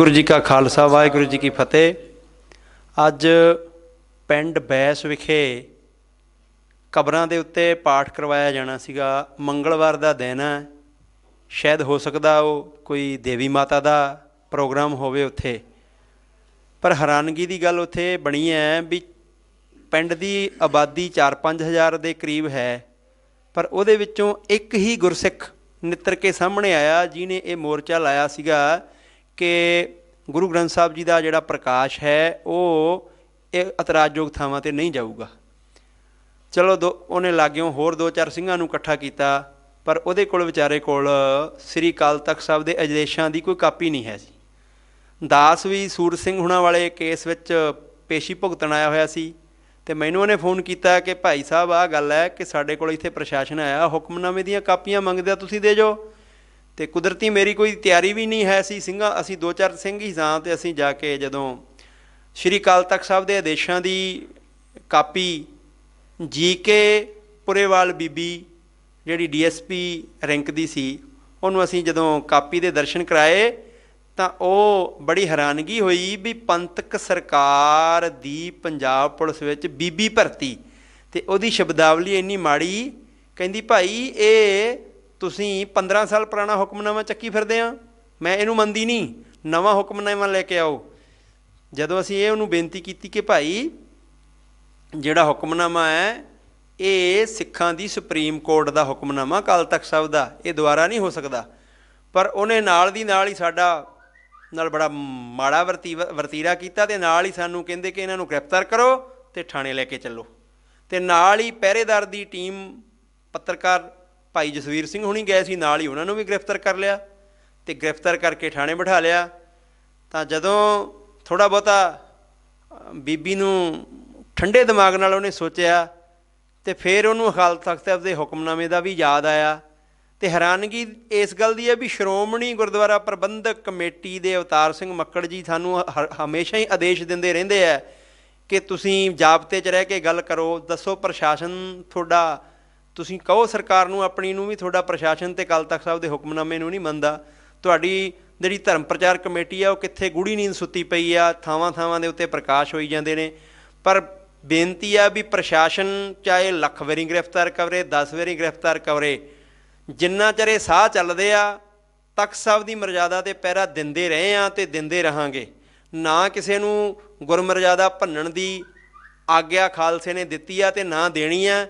ਗੁਰੂ ਜੀ ਕਾ ਖਾਲਸਾ, ਵਾਹਿਗੁਰੂ ਜੀ ਕੀ ਫਤਿਹ। ਅੱਜ ਪਿੰਡ ਬੈਸ ਵਿਖੇ ਕਬਰਾਂ ਦੇ ਉੱਤੇ ਪਾਠ ਕਰਵਾਇਆ ਜਾਣਾ ਸੀਗਾ। ਮੰਗਲਵਾਰ ਦਾ ਦਿਨ ਹੈ। ਸ਼ਾਇਦ ਹੋ ਸਕਦਾ ਉਹ ਕੋਈ ਦੇਵੀ ਮਾਤਾ ਦਾ ਪ੍ਰੋਗਰਾਮ ਹੋਵੇ ਉੱਥੇ। ਪਰ ਹੈਰਾਨਗੀ ਦੀ ਗੱਲ ਉੱਥੇ ਬਣੀ ਹੈ ਵੀ ਪਿੰਡ ਦੀ ਆਬਾਦੀ 4-5 ਹਜ਼ਾਰ ਦੇ ਕਰੀਬ ਹੈ। ਪਰ ਉਹਦੇ ਵਿੱਚੋਂ ਇੱਕ ਹੀ ਗੁਰਸਿੱਖ ਨਿੱਤਰ ਕੇ ਸਾਹਮਣੇ ਆਇਆ ਜਿਨੇ ਇਹ ਮੋਰਚਾ ਲਾਇਆ ਸੀਗਾ। ਕਿ ਗੁਰੂ ਗ੍ਰੰਥ ਸਾਹਿਬ ਜੀ ਦਾ ਜਿਹੜਾ ਪ੍ਰਕਾਸ਼ ਹੈ, ਉਹ ਇਹ ਇਤਰਾਜ਼ਯੋਗ ਥਾਵਾਂ ਤੇ ਨਹੀਂ ਜਾਊਗਾ। ਚਲੋ ਦੋ, ਉਹਨੇ ਲਾਗਿਓਂ ਹੋਰ ਦੋ ਚਾਰ ਸਿੰਘਾਂ ਨੂੰ ਇਕੱਠਾ ਕੀਤਾ, ਪਰ ਉਹਦੇ ਕੋਲ ਵਿਚਾਰੇ ਕੋਲ ਸ੍ਰੀ ਅਕਾਲ ਤਖਤ ਸਾਹਿਬ ਦੇ ਆਦੇਸ਼ਾਂ ਦੀ ਕੋਈ ਕਾਪੀ ਨਹੀਂ ਹੈ ਸੀ ਦਾਸ ਵੀ ਸੂਰ ਸਿੰਘ ਹੁਣਾਂ ਵਾਲੇ ਕੇਸ ਵਿੱਚ ਪੇਸ਼ੀ ਭੁਗਤਣ ਆਇਆ ਹੋਇਆ ਸੀ, ਤੇ ਮੈਨੂੰ ਉਹਨੇ ਫੋਨ ਕੀਤਾ ਕਿ ਭਾਈ ਸਾਹਿਬ, ਆਹ ਗੱਲ ਹੈ ਕਿ ਸਾਡੇ ਕੋਲ ਇੱਥੇ ਪ੍ਰਸ਼ਾਸਨ ਆਇਆ, ਹੁਕਮਨਾਮੇ ਦੀਆਂ ਕਾਪੀਆਂ ਮੰਗਦੇ ਤੁਸੀਂ ਦੇ ਜੋ ਤੇ ਕੁਦਰਤੀ ਮੇਰੀ ਕੋਈ ਤਿਆਰੀ ਵੀ ਨਹੀਂ ਹੈ ਸੀ ਸਿੰਘਾਂ, ਅਸੀਂ ਦੋ ਚਾਰ ਸਿੰਘ ਹੀ ਸਾਂ ਤੇ ਅਸੀਂ ਜਾ ਕੇ ਜਦੋਂ ਸ਼੍ਰੀ ਅਕਾਲ ਤਖਤ ਸਾਹਿਬ ਦੇ ਆਦੇਸ਼ਾਂ ਦੀ ਕਾਪੀ ਜੀ ਕੇ ਪੁਰੇਵਾਲ ਬੀਬੀ ਜਿਹੜੀ ਡੀਐਸਪੀ ਰੈਂਕ ਦੀ ਸੀ, ਉਹਨੂੰ ਅਸੀਂ ਜਦੋਂ ਕਾਪੀ ਦੇ ਦਰਸ਼ਨ ਕਰਾਏ ਤਾਂ ਉਹ ਬੜੀ ਹੈਰਾਨਗੀ ਹੋਈ ਵੀ ਪੰਥਕ ਸਰਕਾਰ ਦੀ ਪੰਜਾਬ ਪੁਲਿਸ ਵਿੱਚ ਬੀਬੀ ਭਰਤੀ ਤੇ ਉਹਦੀ ਸ਼ਬਦਾਵਲੀ ਇੰਨੀ ਮਾੜੀ, ਕਹਿੰਦੀ ਭਾਈ ਇਹ ਤੁਸੀਂ 15 ਸਾਲ ਪੁਰਾਣਾ ਹੁਕਮਨਾਮਾ ਚੱਕੀ ਫਿਰਦੇ ਆ। ਮੈਂ ਇਹਨੂੰ ਮੰਨਦੀ ਨਹੀਂ। ਨਵਾਂ ਹੁਕਮਨਾਮਾ ਲੈ ਕੇ ਆਓ। ਜਦੋਂ ਅਸੀਂ ਇਹ ਉਹਨੂੰ ਬੇਨਤੀ ਕੀਤੀ ਕਿ ਭਾਈ, ਜਿਹੜਾ ਹੁਕਮਨਾਮਾ ਹੈ, ਇਹ ਸਿੱਖਾਂ ਦੀ ਸੁਪਰੀਮ ਕੋਰਟ ਦਾ ਹੁਕਮਨਾਮਾ, ਅਕਾਲ ਤਖਤ ਸਾਹਿਬ ਦਾ, ਇਹ ਦੁਬਾਰਾ ਨਹੀਂ ਹੋ ਸਕਦਾ। ਪਰ ਉਹਨੇ ਨਾਲ ਦੀ ਨਾਲ ਹੀ ਸਾਡਾ, ਨਾਲ ਬੜਾ ਮਾੜਾ ਵਰਤੀ, ਵਰਤੀਰਾ ਕੀਤਾ ਤੇ ਨਾਲ ਹੀ ਸਾਨੂੰ ਕਹਿੰਦੇ ਕਿ ਇਹਨਾਂ ਨੂੰ ਗ੍ਰਿਫਤਾਰ ਕਰੋ ਤੇ ਥਾਣੇ ਲੈ ਕੇ ਚੱਲੋ। ਤੇ ਨਾਲ ਹੀ ਪਹਿਰੇਦਾਰ ਦੀ ਟੀਮ ਪੱਤਰਕਾਰ ਭਾਈ ਜਸਵੀਰ ਸਿੰਘ ਹੁਣੀ ਗਏ ਸੀ, ਨਾਲ ਹੀ ਉਹਨਾਂ ਨੂੰ ਵੀ ਗ੍ਰਿਫਤਾਰ ਕਰ ਲਿਆ ਤੇ ਗ੍ਰਿਫਤਾਰ ਕਰਕੇ ਥਾਣੇ ਬਿਠਾ ਲਿਆ। ਤਾਂ ਜਦੋਂ ਥੋੜਾ ਬਹੁਤਾ ਬੀਬੀ ਨੂੰ ਠੰਡੇ ਦਿਮਾਗ ਨਾਲ ਉਹਨੇ ਸੋਚਿਆ ਤੇ ਫਿਰ ਉਹਨੂੰ ਅਕਾਲ ਤਖਤ ਸਾਹਿਬ ਦੇ ਹੁਕਮਨਾਮੇ ਦਾ ਵੀ ਯਾਦ ਆਇਆ ਤੇ ਹੈਰਾਨਗੀ ਇਸ ਗੱਲ ਦੀ ਹੈ ਵੀ ਸ਼੍ਰੋਮਣੀ ਗੁਰਦੁਆਰਾ ਪ੍ਰਬੰਧਕ ਕਮੇਟੀ ਦੇ ਅਵਤਾਰ ਸਿੰਘ ਮੱਕੜ ਜੀ ਸਾਨੂੰ ਹਮੇਸ਼ਾ ਹੀ ਆਦੇਸ਼ ਦਿੰਦੇ ਰਹਿੰਦੇ ਆ ਕਿ ਤੁਸੀਂ ਜਾਬਤੇ 'ਚ ਰਹਿ ਕੇ ਗੱਲ ਕਰੋ, ਦੱਸੋ ਪ੍ਰਸ਼ਾਸਨ ਤੁਹਾਡਾ ਤੁਸੀਂ ਕਹੋ ਸਰਕਾਰ ਨੂੰ, ਆਪਣੀ ਨੂੰ ਵੀ ਤੁਹਾਡਾ ਪ੍ਰਸ਼ਾਸਨ ਤੇ ਅਕਾਲ ਤਖਤ ਸਾਹਿਬ ਦੇ ਹੁਕਮਨਾਮੇ ਨੂੰ ਨਹੀਂ ਮੰਨਦਾ। ਤੁਹਾਡੀ ਜਿਹੜੀ ਧਰਮ ਪ੍ਰਚਾਰ ਕਮੇਟੀ ਆ, ਉਹ ਕਿੱਥੇ ਗੂੜੀ ਨੀਂਦ ਸੁੱਤੀ ਪਈ ਆ, ਥਾਵਾਂ ਥਾਵਾਂ ਦੇ ਉੱਤੇ ਪ੍ਰਕਾਸ਼ ਹੋਈ ਜਾਂਦੇ ਨੇ। ਪਰ ਬੇਨਤੀ ਆ ਵੀ ਪ੍ਰਸ਼ਾਸਨ ਚਾਹੇ ਲੱਖ ਵਾਰੀ ਗ੍ਰਿਫਤਾਰ ਕਰੇ 10 ਵਾਰੀ ਗ੍ਰਿਫਤਾਰ ਕਰੇ ਜਿੰਨਾ ਚਿਰ ਇਹ ਸਾਹ ਚੱਲਦੇ ਆ, ਤਖਤ ਸਾਹਿਬ ਦੀ ਮਰਜ਼ਾਦਾ ਤੇ ਪਹਿਰਾ ਦਿੰਦੇ ਰਹੇ ਆ ਤੇ ਦਿੰਦੇ ਰਹਾਂਗੇ। ਨਾ ਕਿਸੇ ਨੂੰ ਗੁਰਮਰਜ਼ਾਦਾ ਭੰਨਣ ਦੀ ਆਗਿਆ ਖਾਲਸੇ ਨੇ ਦਿੱਤੀ ਆ ਤੇ ਨਾ ਦੇਣੀ ਆ।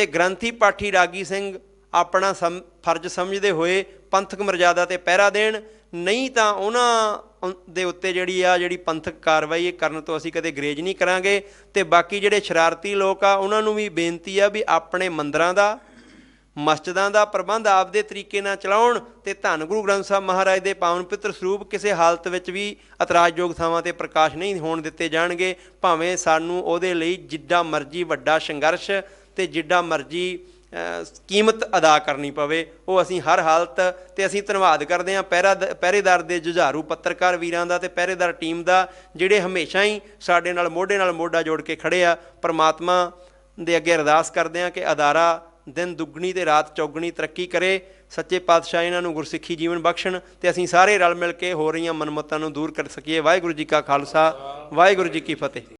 ਤੇ ਗ੍ਰੰਥੀ ਪਾਠੀ ਰਾਗੀ ਸਿੰਘ ਆਪਣਾ ਸਮ- ਫਰਜ਼ ਸਮਝਦੇ ਹੋਏ ਪੰਥਕ ਮਰਜ਼ਾਦਾ ਤੇ ਪਹਿਰਾ ਦੇਣ। ਨਹੀਂ ਤਾਂ ਉਹਨਾਂ ਦੇ ਉੱਤੇ ਜਿਹੜੀ ਆ, ਜਿਹੜੀ ਪੰਥਕ ਕਾਰਵਾਈ ਇਹ ਕਰਨ ਤੋਂ ਅਸੀਂ ਕਦੇ ਗਰੇਜ ਨਹੀਂ ਕਰਾਂਗੇ। ਤੇ ਬਾਕੀ ਜਿਹੜੇ ਸ਼ਰਾਰਤੀ ਲੋਕ ਆ, ਉਹਨਾਂ ਨੂੰ ਵੀ ਬੇਨਤੀ ਆ ਵੀ ਆਪਣੇ ਮੰਦਰਾਂ ਦਾ, ਮਸਜਿਦਾਂ ਦਾ ਪ੍ਰਬੰਧ ਆਪਦੇ ਤਰੀਕੇ ਨਾਲ ਚਲਾਉਣ ਤੇ ਧੰਨ ਗੁਰੂ ਗ੍ਰੰਥ ਸਾਹਿਬ ਮਹਾਰਾਜ ਦੇ ਪਾਵਨ ਪਿੱਤਰ ਸਰੂਪ ਕਿਸੇ ਹਾਲਤ ਵਿੱਚ ਵੀ ਇਤਰਾਜ਼ਯੋਗ ਥਾਵਾਂ ਤੇ ਪ੍ਰਕਾਸ਼ ਨਹੀਂ ਹੋਣ ਦਿੱਤੇ ਜਾਣਗੇ। ਭਾਵੇਂ ਸਾਨੂੰ ਉਹਦੇ ਲਈ ਜਿੱਡਾ ਮਰਜ਼ੀ ਵੱਡਾ ਸੰਘਰਸ਼ ਤੇ ਜਿੱਡਾ ਮਰਜ਼ੀ ਕੀਮਤ ਅਦਾ ਕਰਨੀ ਪਵੇ, ਉਹ ਅਸੀਂ ਹਰ ਹਾਲਤ ਤੇ ਅਸੀਂ ਧੰਨਵਾਦ ਕਰਦੇ ਹਾਂ ਪਹਿਰਾ ਪਹਿਰੇਦਾਰ ਦੇ ਜੁਝਾਰੂ ਪੱਤਰਕਾਰ ਵੀਰਾਂ ਦਾ ਤੇ ਪਹਿਰੇਦਾਰ ਟੀਮ ਦਾ, ਜਿਹੜੇ ਹਮੇਸ਼ਾ ਹੀ ਸਾਡੇ ਨਾਲ ਮੋਢੇ ਨਾਲ ਮੋਢਾ ਜੋੜ ਕੇ ਖੜੇ ਆ। ਪ੍ਰਮਾਤਮਾ ਦੇ ਅੱਗੇ ਅਰਦਾਸ ਕਰਦੇ ਹਾਂ ਕਿ ਅਦਾਰਾ ਦਿਨ ਦੁੱਗਣੀ ਤੇ ਰਾਤ ਚੌਗਣੀ ਤਰੱਕੀ ਕਰੇ। ਸੱਚੇ ਪਾਤਸ਼ਾਹ ਇਹਨਾਂ ਨੂੰ ਗੁਰਸਿੱਖੀ ਜੀਵਨ ਬਖਸ਼ਣ ਤੇ ਅਸੀਂ ਸਾਰੇ ਰਲ ਮਿਲ ਕੇ ਹੋ ਰਹੀਆਂ ਮਨਮਤਾਂ ਨੂੰ ਦੂਰ ਕਰ ਸਕੀਏ। ਵਾਹਿਗੁਰੂ ਜੀ ਕਾ ਖਾਲਸਾ, ਵਾਹਿਗੁਰੂ ਜੀ ਕੀ ਫਤਿਹ।